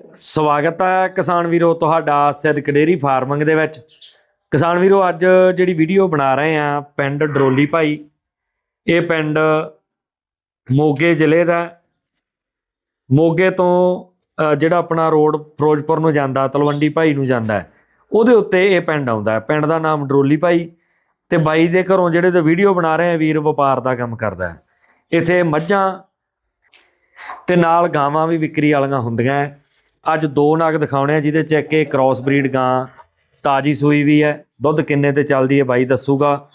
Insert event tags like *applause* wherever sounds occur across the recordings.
ਸਵਾਗਤ ਹੈ ਕਿਸਾਨ ਵੀਰੋ, ਤੁਹਾਡਾ ਸਿੱਧਕ ਡੇਰੀ ਫਾਰਮਿੰਗ ਦੇ ਵਿੱਚ। ਕਿਸਾਨ ਵੀਰੋ, ਅੱਜ ਜਿਹੜੀ ਵੀਡੀਓ ਬਣਾ ਰਹੇ ਆ ਪਿੰਡ ਡਰੋਲੀ ਭਾਈ। ਇਹ ਪਿੰਡ ਮੋਗੇ ਜ਼ਿਲ੍ਹੇ ਦਾ ਮੋਗੇ ਤੋਂ ਜਿਹੜਾ ਆਪਣਾ ਰੋਡ ਫਿਰੋਜ਼ਪੁਰ ਨੂੰ ਜਾਂਦਾ, ਤਲਵੰਡੀ ਭਾਈ ਨੂੰ ਜਾਂਦਾ ਉਹਦੇ ਉੱਤੇ ਇਹ ਪਿੰਡ ਆਉਂਦਾ ਹੈ। ਪਿੰਡ ਦਾ ਨਾਮ ਡਰੋਲੀ ਭਾਈ। ਤੇ ਬਾਈ ਦੇ ਘਰੋਂ ਜਿਹੜੇ ਤੇ ਵੀਡੀਓ ਬਣਾ ਰਹੇ ਆ ਵੀਰ ਵਪਾਰ ਦਾ ਕੰਮ ਕਰਦਾ ਇੱਥੇ ਮੱਝਾਂ ਤੇ ਨਾਲ ਗਾਵਾਂ ਵੀ ਵਿਕਰੀ ਵਾਲੀਆਂ ਹੁੰਦੀਆਂ ਹੈ। ਅੱਜ ਦੋ ਨਾਗ ਦਿਖਾਉਣੇ ਆ, ਜਿਹਦੇ ਚ ਇੱਕ ਇਹ ਕ੍ਰਾਸ ਬਰੀਡ ਗਾਂ, ਤਾਜੀ ਸੂਈ ਵੀ ਹੈ, ਦੁੱਧ ਕਿੰਨੇ ਤੇ ਚੱਲਦੀ ਹੈ ਬਾਈ ਦੱਸੂਗਾ।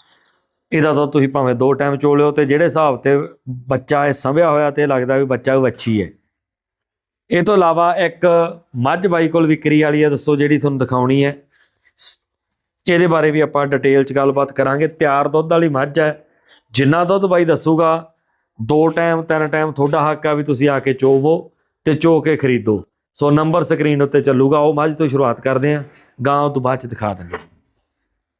ਇਹਦਾ ਦੁੱਧ ਤੁਸੀਂ ਭਾਵੇਂ ਦੋ ਟਾਈਮ ਚੋਲਿਓ ਤੇ ਜਿਹੜੇ ਹਿਸਾਬ ਤੇ ਬੱਚਾ ਇਹ ਸੰਭਿਆ ਹੋਇਆ ਤੇ ਲੱਗਦਾ ਵੀ ਬੱਚਾ ਵੀ ਵੱਛੀ ਹੈ। ਇਹ ਤੋਂ ਇਲਾਵਾ ਇੱਕ ਮੱਝ ਬਾਈ ਕੋਲ ਵਿਕਰੀ ਵਾਲੀ ਹੈ, ਦੱਸੋ ਜਿਹੜੀ ਤੁਹਾਨੂੰ ਦਿਖਾਉਣੀ ਹੈ। ਸ- ਇਹਦੇ ਬਾਰੇ ਵੀ ਆਪਾਂ ਡਿਟੇਲ ਚ ਗੱਲਬਾਤ ਕਰਾਂਗੇ। ਤਿਆਰ ਦੁੱਧ ਵਾਲੀ ਮੱਝ ਹੈ, ਜਿੰਨਾ ਦੁੱਧ ਬਾਈ ਦੱਸੂਗਾ, ਦੋ ਟਾਈਮ ਤਿੰਨ ਟਾਈਮ ਤੁਹਾਡਾ ਹੱਕ ਆ ਵੀ ਤੁਸੀਂ ਆ ਕੇ ਚੋਵੋ ਤੇ ਚੋ ਕੇ ਖਰੀਦੋ। ਸੋ ਨੰਬਰ ਸਕਰੀਨ ਉੱਤੇ ਚੱਲੂਗਾ ਉਹ ਮੱਝ ਤੋਂ ਸ਼ੁਰੂਆਤ ਕਰਦੇ ਹਾਂ। ਗਾਂ ਤੋਂ ਬਾਅਦ ਚ ਦਿਖਾ ਦਿੰਦੇ।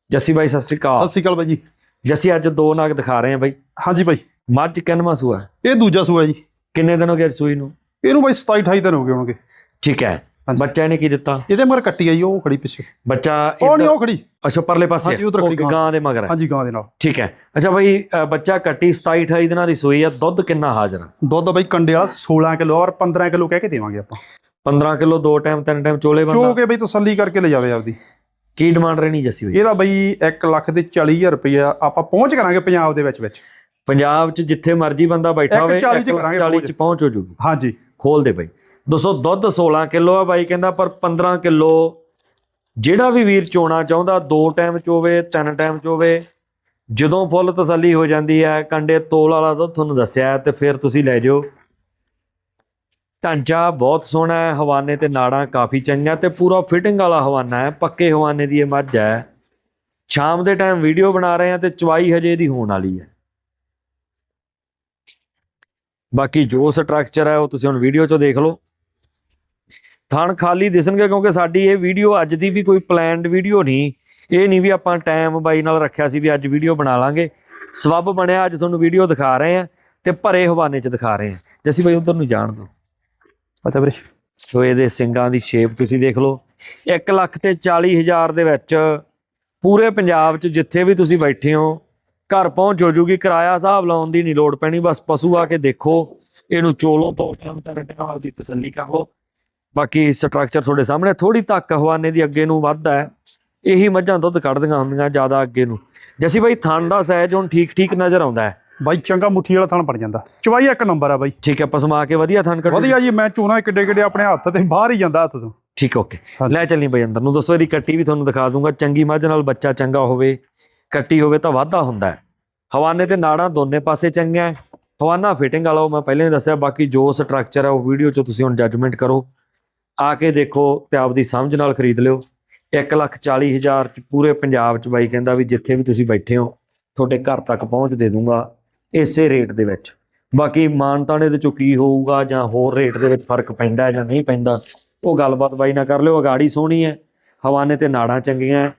ਜੱਸੀ ਬਾਈ ਸਤਿ ਸ਼੍ਰੀ ਸਤਿ ਅਕਾਲ ਸ਼੍ਰੀ ਅਕਾਲ ਬਾਈ ਜੀ। ਜੱਸੀ ਅੱਜ ਦੋ ਨਗ ਦਿਖਾ ਰਹੇ ਆ ਬਾਈ। ਹਾਂਜੀ ਬਾਈ। ਮੱਝ ਕਿੰਨਵਾਂ ਸੂਆ? ਇਹ ਦੂਜਾ ਸੂਆ ਜੀ। ਕਿੰਨੇ ਦਿਨ ਹੋ ਗਏ ਸੂਈ ਨੂੰ? ਇਹਨੂੰ ਬਾਈ 27 28 ਦਿਨ ਹੋ ਗਏ ਹੋਣਗੇ। ਠੀਕ ਹੈ। ਬੱਚਾ ਨੇ ਕੀ ਦਿੱਤਾ? ਇਹਦੇ ਮਗਰ ਕੱਟੀ ਆਈ ਉਹ ਖੜੀ ਪਿੱਛੇ। ਬੱਚਾ ਉਹ ਨਹੀਂ ਉਹ ਖੜੀ। ਅੱਛਾ ਪਰਲੇ ਪਾਸੇ ਹਾਂਜੀ। ਉੱਧਰ ਖੜੀ ਗਾਂ। ਦੇ ਮਗਰ ਹਾਂਜੀ ਗਾਂ ਦੇ ਨਾਲ। ਠੀਕ ਹੈ। ਅੱਛਾ ਬਾਈ ਬੱਚਾ ਕੱਟੀ 27 28 ਦਿਨਾਂ ਦੀ ਸੂਈ ਆ ਦੁੱਧ ਕਿੰਨਾ ਹਾਜ਼ਰ ਆ ਦੁੱਧ ਬਾਈ ਕੰਡੇ ਵਾਲਾ 16 ਕਿਲੋ ਔਰ 15 ਕਿਲੋ ਕਹਿ ਕੇ ਦੇਵਾਂਗੇ ਆਪਾਂ। 15 ਕਿਲੋ ਦੋ ਟਾਈਮ ਤਿੰਨ ਟਾਈਮ ਚੋਲੇ ਚੋ ਬੰਦਾ ਕੇ ਬਾਈ ਤਸੱਲੀ ਕਰਕੇ ਲੈ ਜਾਵੇ ਆਪਦੀ। ਕੀ ਡਿਮਾਂਡ ਰਹਿਣੀ ਜੱਸੀ ਬਾਈ? ਇਹਦਾ ਬਾਈ 1 ਲੱਖ ਦੇ 40000 ਰੁਪਇਆ ਆਪਾਂ ਪਹੁੰਚ ਕਰਾਂਗੇ ਪੰਜਾਬ ਦੇ ਵਿੱਚ ਵਿੱਚ। ਪੰਜਾਬ 'ਚ ਜਿੱਥੇ ਮਰਜ਼ੀ ਬੰਦਾ ਬੈਠਾ ਹੋਵੇ 40 'ਚ ਇੱਕ ਕਰਾਂਗੇ 40 'ਚ ਪਹੁੰਚ ਹੋ ਜੂਗੀ। ਹਾਂਜੀ। ਖੋਲ ਦੇ ਬਾਈ। ਦੋਸਤੋ ਦੁੱਧ 16 ਕਿਲੋ ਆ ਬਾਈ ਕਹਿੰਦਾ ਪਰ 15 ਕਿਲੋ ਜਿਹੜਾ ਵੀ ਵੀਰ ਚੋਣਾ ਚਾਹੁੰਦਾ ਦੋ ਟਾਈਮ ਚੋਵੇ ਤਿੰਨ ਟਾਈਮ ਚੋਵੇ ਜਦੋਂ ਫੁੱਲ ਤਸੱਲੀ ਹੋ ਜਾਂਦੀ ਹੈ ਕੰਡੇ ਤੋਲ ਵਾਲਾ ਦੁੱਧ ਤੁਹਾਨੂੰ ਦੱਸਿਆ ਤੇ ਫਿਰ ਤੁਸੀਂ ਲੈ ਜਾਓ ਢਾਂਚਾ ਬਹੁਤ ਸੋਹਣਾ ਹੈ, ਹਵਾਨੇ ਤੇ ਨਾੜਾਂ ਕਾਫੀ ਚੰਗੀਆਂ ਤੇ ਪੂਰਾ ਫਿਟਿੰਗ ਵਾਲਾ ਹਵਾਨਾ ਹੈ, ਪੱਕੇ ਹਵਾਨੇ ਦੀ ਇਹ ਮੱਝ ਹੈ। ਸ਼ਾਮ ਦੇ ਟਾਈਮ ਵੀਡੀਓ ਬਣਾ ਰਹੇ ਹਾਂ ਤੇ ਚਵਾਈ ਹਜੇ ਦੀ ਹੋਣ ਵਾਲੀ ਹੈ। ਬਾਕੀ ਜੋ ਸਟਰਕਚਰ ਹੈ ਉਹ ਤੁਸੀਂ ਹੁਣ ਵੀਡੀਓ 'ਚੋਂ ਦੇਖ ਲਓ। ਥਣ ਖਾਲੀ ਦਿਸਣਗੇ ਕਿਉਂਕਿ ਸਾਡੀ ਇਹ ਵੀਡੀਓ ਅੱਜ ਦੀ ਵੀ ਕੋਈ ਪਲਾਨਡ ਵੀਡੀਓ ਨਹੀਂ। ਇਹ ਨਹੀਂ ਵੀ ਆਪਾਂ ਟਾਈਮ ਬਾਈ ਨਾਲ ਰੱਖਿਆ ਸੀ ਵੀ ਅੱਜ ਵੀਡੀਓ ਬਣਾ ਲਾਂਗੇ। ਸਬੱਬ ਬਣਿਆ, ਅੱਜ ਤੁਹਾਨੂੰ ਵੀਡੀਓ ਦਿਖਾ ਰਹੇ ਆ ਤੇ ਭਰੇ ਹਵਾਨੇ 'ਚ ਦਿਖਾ ਰਹੇ ਆ ਜੱਸੀ ਬਾਈ, ਉਧਰ ਨੂੰ ਜਾਣ ਦਿਓ। ਅੱਛਾ ਵੀਰੇ। ਸੋ ਇਹਦੇ ਸਿੰਗਾਂ ਦੀ ਸ਼ੇਪ ਤੁਸੀਂ ਦੇਖ ਲਓ। 1 ਲੱਖ ਤੇ 40 ਹਜ਼ਾਰ ਦੇ ਵਿੱਚ ਪੂਰੇ ਪੰਜਾਬ 'ਚ ਜਿੱਥੇ ਵੀ ਤੁਸੀਂ ਬੈਠੇ ਹੋ, ਘਰ ਪਹੁੰਚ ਹੋ ਜੂਗੀ, ਕਿਰਾਇਆ ਹਿਸਾਬ ਲਾਉਣ ਦੀ ਨਹੀਂ ਲੋੜ ਪੈਣੀ, ਬਸ ਪਸ਼ੂ ਆ ਕੇ ਦੇਖੋ, ਇਹਨੂੰ ਚੋਲੋਂ ਤੋਂ ਟਾਈਮ ਤੱਕ ਟਾਈਮ ਦੀ ਤਸੱਲੀ ਕਰ। ਲਓ ਬਾਕੀ ਸਟਰਕਚਰ ਤੁਹਾਡੇ ਸਾਹਮਣੇ ਥੋੜੀ ਤੱਕ ਹਵਾਨੇ ਦੀ ਅੱਗੇ ਨੂੰ ਵੱਧਦਾ ਹੈ। ਇਹੀ ਮੱਝਾਂ ਦੁੱਧ ਕੱਢਦੀਆਂ ਹੁੰਦੀਆਂ ਜ਼ਿਆਦਾ ਅੱਗੇ ਨੂੰ। ਜੈਸੀ ਬਾਈ ਥਣ ਦਾ ਸਹਿਜ ਹੁਣ ਠੀਕ ਠੀਕ ਨਜ਼ਰ ਆਉਂਦਾ ਹੈ। ਬਾਈ ਚੰਗਾ ਮੁੱਠੀ ਵਾਲਾ ਥਣ ਬਣ ਜਾਂਦਾ। ਚਵਾਈ ਇੱਕ ਨੰਬਰ ਆ ਬਾਈ। ਠੀਕ ਹੈ ਪਸਮਾ ਕੇ ਵਧੀਆ ਥਣ ਕੱਢ ਵਧੀਆ ਜੀ ਮੈਂ ਚੋਣਾ ਕਿੱਡੇ ਕਿੱਡੇ ਆਪਣੇ ਹੱਥ ਤੇ ਬਾਹਰ ਹੀ ਜਾਂਦਾ ਹੱਥ ਤੋਂ। ਠੀਕ ਓਕੇ। ਲੈ ਚੱਲੀ ਬਈ ਅੰਦਰ ਨੂੰ। ਦੋਸਤੋ ਇਹਦੀ ਕੱਟੀ ਵੀ ਤੁਹਾਨੂੰ ਦਿਖਾ ਦੂੰਗਾ। ਚੰਗੀ ਮੱਝ ਨਾਲ ਬੱਚਾ ਚੰਗਾ ਹੋਵੇ ਕੱਟੀ ਹੋਵੇ ਤਾਂ ਵਾਧਾ ਹੁੰਦਾ ਹੈ। ਹਵਾਨੇ ਤੇ ਨਾੜਾਂ ਦੋਨੇ ਪਾਸੇ ਚੰਗੀਆਂ ਹੈ। ਹਵਾਨਾ ਫਿਟਿੰਗ ਵਾਲਾ ਉਹ ਮੈਂ ਪਹਿਲਾਂ ਹੀ ਦੱਸਿਆ ਬਾਕੀ ਜੋ ਸਟਰਕਚਰ ਹੈ ਉਹ ਵੀਡੀਓ 'ਚ ਤੁਸੀਂ ਹੁਣ ਜੱਜਮੈਂਟ ਕਰੋ। ਆ ਕੇ ਦੇਖੋ ਤੇ ਆਪਦੀ ਸਮਝ ਨਾਲ ਖਰੀਦ ਲਿਓ। 140000 ਚ ਪੂਰੇ ਪੰਜਾਬ ਚ ਬਾਈ ਕਹਿੰਦਾ ਵੀ ਜਿੱਥੇ ਵੀ ਤੁਸੀਂ ਬੈਠੇ ਹੋ ਤੁਹਾਡੇ ਘਰ ਤੱਕ ਪਹੁੰਚ ਦੇ ਦੂੰਗਾ। ਇਸੇ ਰੇਟ ਦੇ ਵਿੱਚ। ਬਾਕੀ ਮਾਨਤਾਣੇ ਦੇ ਚੋਂ ਕੀ ਹੋਊਗਾ ਜਾਂ ਹੋਰ ਰੇਟ ਦੇ ਵਿੱਚ ਫ਼ਰਕ ਪੈਂਦਾ ਜਾਂ ਨਹੀਂ ਪੈਂਦਾ, ਉਹ ਗੱਲਬਾਤ ਬਾਈ ਨਾ ਕਰ ਲਿਓ, ਅਗਾੜੀ ਸੋਹਣੀ ਹੈ, ਹਵਾਨੇ ਤੇ ਨਾੜਾਂ ਚੰਗੀਆਂ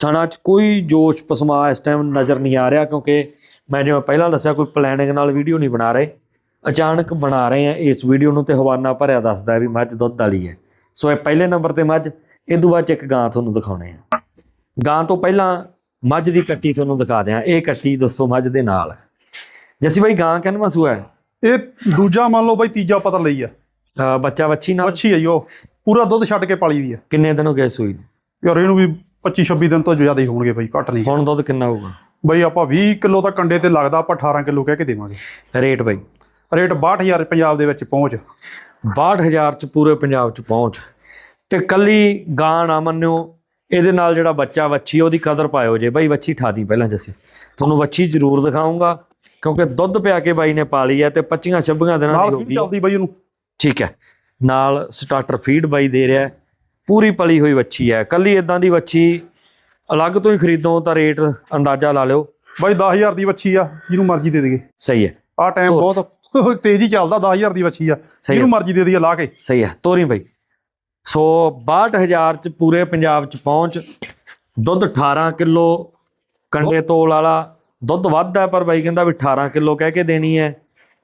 ਥਣਾ 'ਚ ਕੋਈ ਜੋਸ਼ ਪਸਮਾ ਇਸ ਟਾਈਮ ਨਜ਼ਰ ਨਹੀਂ ਆ ਰਿਹਾ ਕਿਉਂਕਿ ਮੈਂ ਜਿਵੇਂ ਪਹਿਲਾਂ ਦੱਸਿਆ, ਕੋਈ ਪਲੈਨਿੰਗ ਨਾਲ ਵੀਡੀਓ ਨਹੀਂ ਬਣਾ ਰਹੇ। ਅਚਾਨਕ ਬਣਾ ਰਹੇ ਆ ਇਸ ਵੀਡੀਓ ਨੂੰ ਤੇ ਹਵਾਨਾ ਭਰਿਆ ਦੱਸਦਾ ਵੀ ਮੱਝ ਦੁੱਧ ਵਾਲੀ ਹੈ। ਸੋ ਇਹ ਪਹਿਲੇ ਨੰਬਰ ਤੇ ਮੱਝ, ਇਹ ਤੋਂ ਬਾਅਦ 'ਚ ਇੱਕ ਗਾਂ ਤੁਹਾਨੂੰ ਦਿਖਾਉਣੇ ਆ ਗਾਂ ਤੋਂ ਪਹਿਲਾਂ ਮੱਝ ਦੀ ਕੱਟੀ ਤੁਹਾਨੂੰ ਦਿਖਾ ਦਿਆਂ, ਇਹ ਕੱਟੀ ਦੱਸੋ ਮੱਝ ਦੇ ਨਾਲ। ਹੈ ਜੱਸੀ ਬਾਈ ਗਾਂ ਕਿੰਨਵਾਂ ਸੂਆ ਹੈ? ਇਹ ਦੂਜਾ ਮੰਨ ਲਓ ਬਾਈ ਤੀਜਾ ਪਤਾ ਲਈ ਆ। ਬੱਚਾ ਵੱਛੀ ਨਾਲ? ਅੱਛੀ ਆਈ ਉਹ। ਪੂਰਾ ਦੁੱਧ ਛੱਡ ਕੇ ਪਾਲੀ ਵੀ ਆ। ਕਿੰਨੇ ਦਿਨ ਹੋ ਗਏ ਸੂਈ ਨੂੰ? ਯਾਰ ਇਹਨੂੰ ਵੀ 25 26 ਦਿਨ ਤੋਂ ਜ਼ਿਆਦਾ ਹੀ ਹੋਣਗੇ ਬਾਈ ਘੱਟ ਨਹੀਂ। ਹੁਣ ਦੁੱਧ ਕਿੰਨਾ ਹੋਊਗਾ? ਬਾਈ ਆਪਾਂ 20 ਕਿਲੋ ਤਾਂ ਕੰਡੇ ਤੇ ਲੱਗਦਾ ਆਪਾਂ 18 ਕਿਲੋ ਕਹਿ ਕੇ ਦੇਵਾਂਗੇ। ਰੇਟ ਬਾਈ? ਰੇਟ 62000 ਪੰਜਾਬ ਦੇ ਵਿੱਚ ਪਹੁੰਚ। 62000 ਚ ਪੂਰੇ ਪੰਜਾਬ ਚ ਪਹੁੰਚ। ਤੇ ਕੱਲੀ ਗਾਂ ਨਾ ਮੰਨਿਓ ਇਹਦੇ ਨਾਲ ਜਿਹੜਾ ਬੱਚਾ ਵੱਛੀ ਉਹਦੀ ਕਦਰ ਪਾਇਓ ਜੇ। ਬਾਈ ਵੱਛੀ ਠਾਦੀ ਪਹਿਲਾਂ ਜੱਸੀ। ਤੁਹਾਨੂੰ ਵੱਛੀ ਜ਼ਰੂਰ ਦਿਖਾਉਂਗਾ ਕਿਉਂਕਿ ਦੁੱਧ ਪਿਆ ਕੇ ਬਾਈ ਨੇ ਪਾਲੀ ਹੈ ਤੇ 25 26 ਦਿਨਾਂ ਦੀ ਹੋ ਗਈ ਚੱਲਦੀ ਬਾਈ ਇਹਨੂੰ ਠੀਕ ਹੈ। ਨਾਲ ਸਟਾਰਟਰ ਫੀਡ ਬਾਈ ਦੇ ਰਿਹਾ। ਪੂਰੀ ਪਲੀ ਹੋਈ ਵੱਛੀ ਹੈ। ਕੱਲੀ ਇਦਾਂ ਦੀ ਵੱਛੀ ਅਲੱਗ ਤੋਂ ਹੀ ਖਰੀਦੋ ਤਾਂ ਰੇਟ ਅੰਦਾਜ਼ਾ ਲਾ ਲਿਓ। ਬਾਈ 10000 ਦੀ ਵੱਛੀ ਆ ਜਿਹਨੂੰ ਮਰਜ਼ੀ ਦੇ ਦੇਗੇ ਸਹੀ ਹੈ। ਆ ਟਾਈਮ ਬਹੁਤ *laughs* ਤੇਜ਼ੀ ਚੱਲਦਾ 10000 ਦੀ ਵੱਛੀ ਆ। ਜਿਹਨੂੰ ਮਰਜ਼ੀ ਦੇ ਦਈਏ ਲਾ ਕੇ। ਸਹੀ ਹੈ। ਤੋਰੀ ਬਈ। ਸੋ 62000 ਚ ਪੂਰੇ ਪੰਜਾਬ ਚ ਪਹੁੰਚ। ਦੁੱਧ 18 ਕਿਲੋ ਕੰਡੇ ਤੋਲ ਵਾਲਾ। ਦੁੱਧ ਵੱਧ ਹੈ, ਪਰ ਬਾਈ ਕਹਿੰਦਾ ਵੀ 18 ਕਿਲੋ ਕਹਿ ਕੇ ਦੇਣੀ ਹੈ।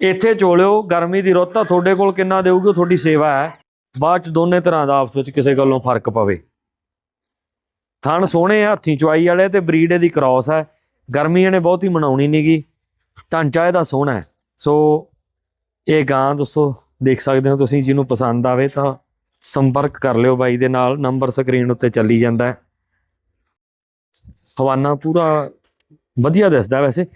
ਇੱਥੇ ਚੋਲਿਓ, ਗਰਮੀ ਦੀ ਰੁੱਤ ਆ, ਤੁਹਾਡੇ ਕੋਲ ਕਿੰਨਾ ਦੇਊਗੀ, ਉਹ ਤੁਹਾਡੀ ਸੇਵਾ ਹੈ। ਬਾਅਦ ਚ ਦੋਨੇ ਤਰ੍ਹਾਂ ਦਾ ਆਪਸ ਵਿੱਚ ਕਿਸੇ ਗੱਲੋਂ ਫ਼ਰਕ ਪਵੇ। ਥਣ ਸੋਹਣੇ ਆ, ਹੱਥੀਂ ਚੁਆਈ ਵਾਲੇ ਤੇ ਬਰੀਡ ਇਹਦੀ ਕ੍ਰਾਸ ਹੈ ਗਰਮੀ ਇਹਨੇ ਬਹੁਤੀ ਮਨਾਉਣੀ ਨਹੀਂਗੀ ਢਾਂਚਾ ਇਹਦਾ ਸੋਹਣਾ ਹੈ। ਸੋ ਇਹ ਗਾਂ ਦੋਸਤੋ ਦੇਖ ਸਕਦੇ ਹੋ ਤੁਸੀਂ, ਜਿਹਨੂੰ ਪਸੰਦ ਆਵੇ ਤਾਂ ਸੰਪਰਕ ਕਰ ਲਿਓ ਬਾਈ ਦੇ ਨਾਲ, ਨੰਬਰ ਸਕਰੀਨ ਉੱਤੇ ਚੱਲੀ ਜਾਂਦਾ ਹੈ। ਹਵਾਨਾ ਪੂਰਾ ਵਧੀਆ ਦਿਸਦਾ ਵੈਸੇ।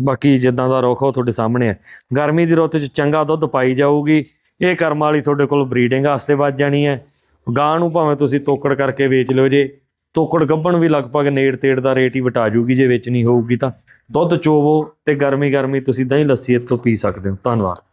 ਬਾਕੀ ਜਿੱਦਾਂ ਦਾ ਰੁੱਖ ਉਹ ਤੁਹਾਡੇ ਸਾਹਮਣੇ ਹੈ ਗਰਮੀ ਦੀ ਰੁੱਤ 'ਚ ਚੰਗਾ ਦੁੱਧ ਪਾਈ ਜਾਊਗੀ। ਇਹ ਕਰਮ ਵਾਲੀ ਤੁਹਾਡੇ ਕੋਲ ਬਰੀਡਿੰਗ ਵਾਸਤੇ ਵੱਜ ਜਾਣੀ ਹੈ। ਗਾਂ ਨੂੰ ਭਾਵੇਂ ਤੁਸੀਂ ਤੋਕੜ ਕਰਕੇ ਵੇਚ ਲਿਓ ਜੇ। ਤੋਕੜ ਗੱਭਣ ਵੀ ਲਗਭਗ ਨੇੜ ਤੇੜ ਦਾ ਰੇਟ ਹੀ ਵਟਾ ਜੂਗੀ, ਜੇ ਵੇਚਣੀ ਹੋਊਗੀ ਤਾਂ। ਦੁੱਧ ਚੋਵੋ ਤੇ ਗਰਮੀ ਗਰਮੀ ਤੁਸੀਂ ਦਹੀਂ ਲੱਸੀ ਇਹ ਤੋਂ ਪੀ ਸਕਦੇ ਹੋ। ਧੰਨਵਾਦ।